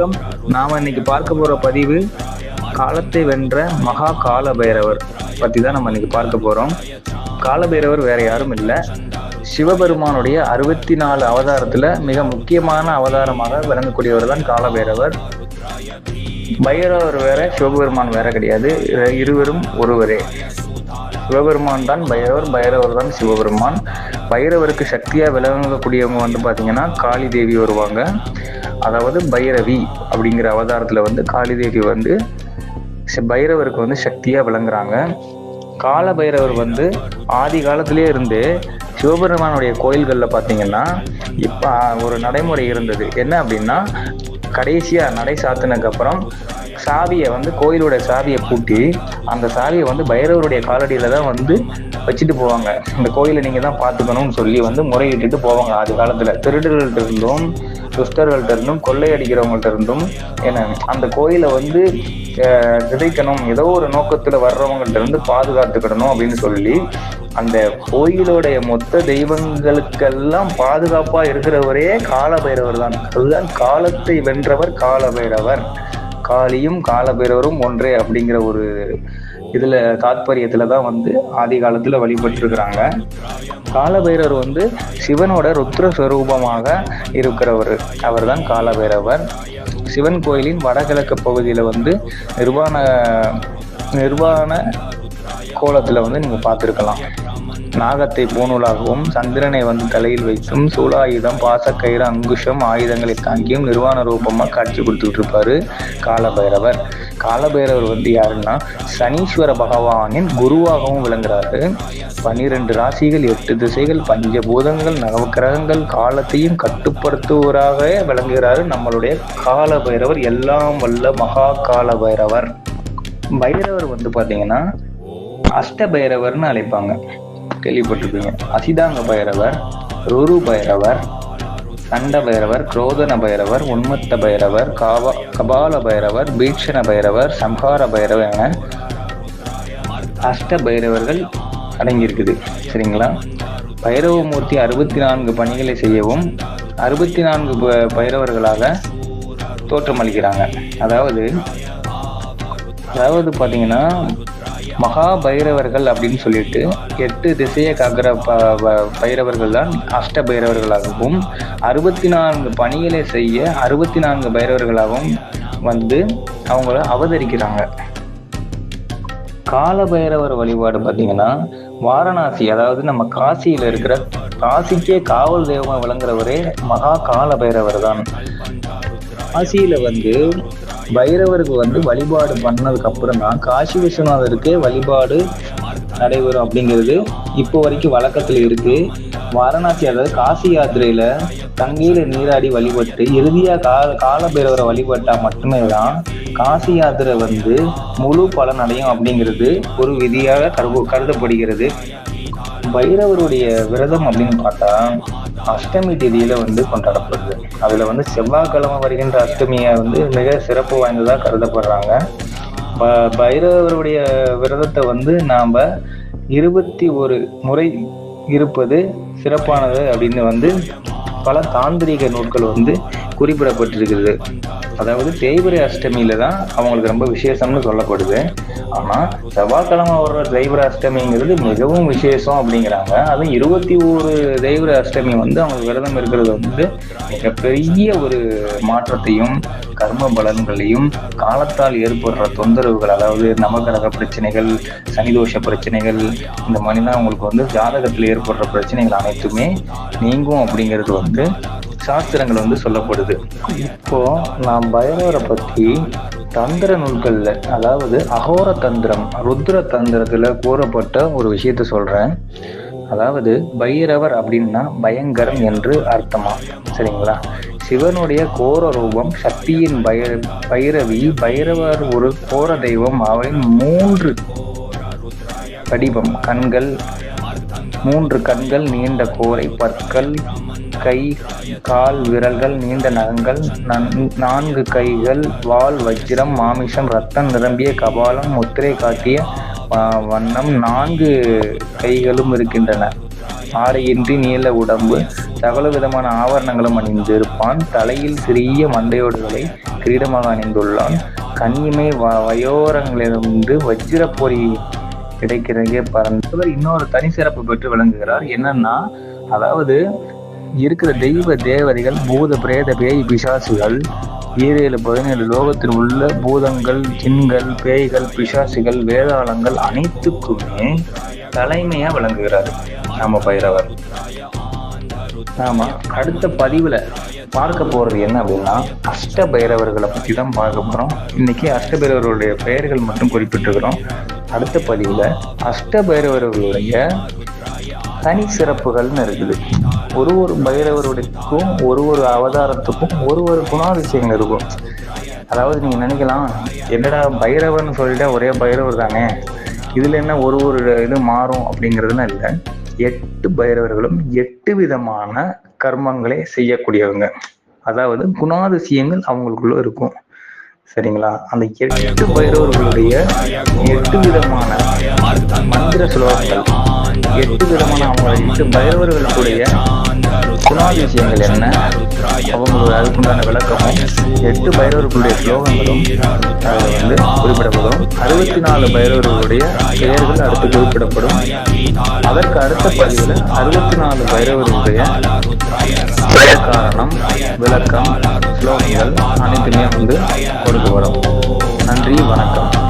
வணக்கம். நாம் இன்னைக்கு பார்க்க போகிற பதிவு காலத்தை வென்ற மகா கால பைரவர் பற்றி தான் நம்ம இன்னைக்கு பார்க்க போகிறோம் கால பைரவர் வேற யாரும் இல்லை. சிவபெருமானுடைய அறுபத்தி நாலு அவதாரத்தில் மிக முக்கியமான அவதாரமாக விளங்கக்கூடியவர் தான் கால பைரவர் பைரவர் வேற சிவபெருமான் வேற கிடையாது. இருவரும் ஒருவரே. சிவபெருமான் தான் பைரவர் பைரவர் தான் சிவபெருமான். பைரவருக்கு சக்தியாக விளங்கக்கூடியவங்க வந்து பார்த்தீங்கன்னா காளி தேவி வருவாங்க. அதாவது பைரவி அப்படிங்கிற அவதாரத்தில் வந்து காளி தேவி வந்து பைரவருக்கு வந்து சக்தியாக விளங்குறாங்க. கால பைரவர் வந்து ஆதி காலத்திலே இருந்து சிவபெருமானுடைய கோயில்களில் பார்த்தீங்கன்னா இப்போ ஒரு நடைமுறை இருந்தது. என்ன அப்படின்னா கடைசியாக நடை சாத்தினதுக்கப்புறம் சாவியை வந்து கோயிலோட சாவியை பூட்டி அந்த சாவியை வந்து பைரவருடைய காலடியில் தான் வந்து வச்சுட்டு போவாங்க. இந்த கோயிலை நீங்கள் தான் பார்த்துக்கணும்னு சொல்லி வந்து முறையிட்டுட்டு போவாங்க ஆதி காலத்தில். திருடர்கள்ட்ட இருந்தும் துஷ்டர்கள்ட்ட இருந்தும் கொள்ளையடிக்கிறவங்கள்ட்ட இருந்தும் என்ன அந்த கோயிலை வந்து விதைக்கணும் ஏதோ ஒரு நோக்கத்தில் வர்றவங்கள்ட்ட இருந்து பாதுகாத்துக்கிடணும் அப்படின்னு சொல்லி அந்த கோயிலுடைய மொத்த தெய்வங்களுக்கெல்லாம் பாதுகாப்பா இருக்கிறவரே கால பைரவர் தான். அதுதான் காலத்தை வென்றவர் கால பைரவர் காளியும் கால பைரவரும் ஒன்றே அப்படிங்கிற ஒரு இதுல தாத்பரியத்துல தான் வந்து ஆதி காலத்துல வழிபட்டிருக்கிறாங்க. கால பைரவர் வந்து சிவனோட ருத்ர ஸ்வரூபமாக இருக்கிறவர். அவர்தான் கால பைரவர் சிவன் கோயிலின் வடகிழக்கு பகுதியில வந்து நிர்வாண நிர்வாண கோலத்துல வந்து நீங்க பார்த்துருக்கலாம். நாகத்தை பூணூலாகவும் சந்திரனை வந்து தலையில் வைத்தும் சூலாயுதம் பாசக்கயிறு அங்குஷம் ஆயுதங்களை தாங்கியும் நிர்வாண ரூபமாக காட்சி கொடுத்துக்கிட்டு இருப்பாரு காலபைரவர். காலபைரவர் வந்து யாருன்னா சனீஸ்வர பகவானின் குருவாகவும் விளங்குறாரு. பன்னிரண்டு ராசிகள் எட்டு திசைகள் பஞ்சபூதங்கள் நவக்கிரகங்கள் காலத்தையும் கட்டுப்படுத்துவராக விளங்குகிறாரு நம்மளுடைய காலபைரவர் எல்லாம் வல்ல மகா காலபைரவர். பைரவர் வந்து பார்த்தீங்கன்னா அஷ்ட பைரவர்னு அழைப்பாங்க. கேள்விப்பட்டிருப்பீங்க. அசிதாங்க பைரவர் ருரு பைரவர் சண்ட பைரவர் குரோதன பைரவர் உன்மத்த பைரவர் காவா கபால பைரவர் பீட்சண பைரவர் சம்ஹார பைரவர் என அஷ்ட பைரவர்கள் அடங்கியிருக்குது. சரிங்களா? பைரவமூர்த்தி அறுபத்தி நான்கு பணிகளை செய்யவும் அறுபத்தி நான்கு ப- பைரவர்களாக தோற்றமளிக்கிறாங்க. அதாவது அதாவது பார்த்தீங்கன்னா மகா பைரவர்கள் அப்படின்னு சொல்லிட்டு எட்டு திசையை காக்கிற ப ப- பைரவர்கள் தான் அஷ்ட பைரவர்களாகவும் அறுபத்தி நான்கு பணிகளை செய்ய அறுபத்தி நான்கு பைரவர்களாகவும் வந்து அவங்கள அவதரிக்கிறாங்க. கால பைரவர் வழிபாடு பார்த்தீங்கன்னா வாரணாசி அதாவது நம்ம காசியில் இருக்கிற காசிக்கே காவல் தெய்வமாக விளங்குறவரே மகா கால பைரவர் தான். காசியில் வந்து பைரவருக்கு வந்து வழிபாடு பண்ணதுக்கு அப்புறம் தான் காசி விஸ்வநாதருக்கு வழிபாடு நடைபெறும் அப்படிங்கிறது இப்போ வரைக்கும் வழக்கத்தில் இருக்கு. வாரணாசி அதாவது காசி யாத்திரையில தங்கையில நீராடி வழிபட்டு இறுதியா கால கால பைரவரை வழிபட்டா மட்டுமே தான் காசி யாத்திரை வந்து முழு பலன் அடையும் அப்படிங்கிறது ஒரு விதியாக கருது கருதப்படுகிறது. பைரவருடைய விரதம் அப்படின்னு பார்த்தா அஷ்டமி தேதியில வந்து கொண்டாடப்படுது. அதுல வந்து செவ்வாய்க்கிழமை வருகின்ற அஷ்டமியை வந்து மிக சிறப்பு வாய்ந்ததா கருதப்படுறாங்க. ப- பைரவருடைய விரதத்தை வந்து நாம இருபத்தி ஒரு முறை இருப்பது சிறப்பானது அப்படின்னு வந்து பல தாந்திரீக நூல்கள் வந்து குறிப்பிடப்பட்டிருக்கிறது. அதாவது தேய்பிரை அஷ்டமியில தான் அவங்களுக்கு ரொம்ப விசேஷம்னு சொல்லப்படுது. ஆனால் செவ்வாய்க்கிழமை வர்ற தெய்வர அஷ்டமிங்கிறது மிகவும் விசேஷம் அப்படிங்கிறாங்க. அதுவும் இருபத்தி ஒரு தெய்வர அஷ்டமி வந்து அவங்க விரதம் இருக்கிறது வந்து மிகப்பெரிய ஒரு மாற்றத்தையும் கர்ம பலன்களையும் காலத்தால் ஏற்படுற தொந்தரவுகள் அதாவது நவகிரக பிரச்சனைகள் சனிதோஷ பிரச்சனைகள் இந்த மாதிரி தான் அவங்களுக்கு வந்து ஜாதகத்தில் ஏற்படுற பிரச்சனைகள் அனைத்துமே நீங்கும் அப்படிங்கிறது வந்து சாஸ்திரங்கள் வந்து சொல்லப்படுது. இப்போ நான் பைரவரை பத்தி தந்திர நூல்களில் அதாவது அகோர தந்திரம் ருத்ர தந்திரத்தில் கூறப்பட்ட ஒரு விஷயத்த சொல்கிறேன் அதாவது பைரவர் அப்படின்னா பயங்கரம் என்று அர்த்தமா? சரிங்களா? சிவனுடைய கோர ரூபம் சக்தியின் பைர பைரவி பைரவர் ஒரு கோர தெய்வம் அவரின் மூன்று வடிவம் கண்கள் மூன்று கண்கள் நீண்ட கோரை பற்கள் கை கால் விரல்கள் நீண்ட நகங்கள் நன்- நான்கு கைகள் வால் வஜ்ரம் மாமிசம் ரத்தம் நிரம்பிய கபாலம் முத்திரை காட்டிய வ- வண்ணம் நான்கு கைகளும் இருக்கின்றன. ஆடையின்றி நீள உடம்பு சகல விதமான ஆவரணங்களும் அணிந்து இருப்பான் தலையில் சிறிய மண்டையோடுகளை கிரீடமாக அணிந்துள்ளான். கன்னிமை வ வயோரங்களிலிருந்து வஜ்ர பொறி கிடைக்கிறதே பறந்து இன்னொரு தனி சிறப்பு பெற்று விளங்குகிறார். என்னன்னா அதாவது இருக்கிற தெய்வ தேவதைகள் பூத பிரேத பேய் பிசாசுகள் ஈரேழு பதினேழு லோகத்தில் உள்ள பூதங்கள் ஜின்கள் பேய்கள் பிசாசுகள் வேதாளங்கள் அனைத்துக்குமே தலைமையா விளங்குகிறார் நம்ம பைரவர். நாம அடுத்த பதிவுல பார்க்க போறது என்ன அப்படின்னா அஷ்ட பைரவர்களை பத்தி தான் பார்க்க போறோம். இன்னைக்கு அஷ்ட பைரவர்களுடைய பெயர்கள் மட்டும் குறிப்பிட்டிருக்கிறோம். அடுத்த பதிவுல அஷ்ட பைரவர்களுடைய தனி சிறப்புகள்னு இருக்குது. ஒரு ஒரு பைரவருடைக்கும் ஒரு ஒரு அவதாரத்துக்கும் ஒரு ஒரு குணாதிசயங்கள் இருக்கும். அதாவது நீங்க நினைக்கலாம் என்னடா பைரவர்னு சொல்லிட்டா ஒரே பைரவர் தானே? இதுல என்ன ஒரு ஒரு இது மாறும் அப்படிங்கிறதுலாம் இல்லை. எட்டு பைரவர்களும் எட்டு விதமான கர்மங்களை செய்யக்கூடியவங்க. அதாவது குணாதிசயங்கள் அவங்களுக்குள்ள இருக்கும். சரிங்களா? அந்த எட்டு பைரவர்களுடைய எட்டு விதமான மந்திர சுலோகங்கள் எட்டு விதமான அவங்க எட்டு பைரவர்களுடைய குணாதிசயங்கள் என்ன? அவங்களுடைய அதுக்குண்டான விளக்கமும் எட்டு பைரவர்களுடைய ஸ்லோகங்களும் வந்து குறிப்பிடப்படும். அறுபத்தி நாலு பைரவர்களுடைய பெயர்கள் அடுத்து குறிப்பிடப்படும். அதற்கு அடுத்த பதிவில் அறுபத்தி நாலு பைரவர்களுடைய பெயர் காரணம் விளக்கம் ஸ்லோகங்கள் அனைத்துமே வந்து கொடுக்கப்படும். நன்றி வணக்கம்.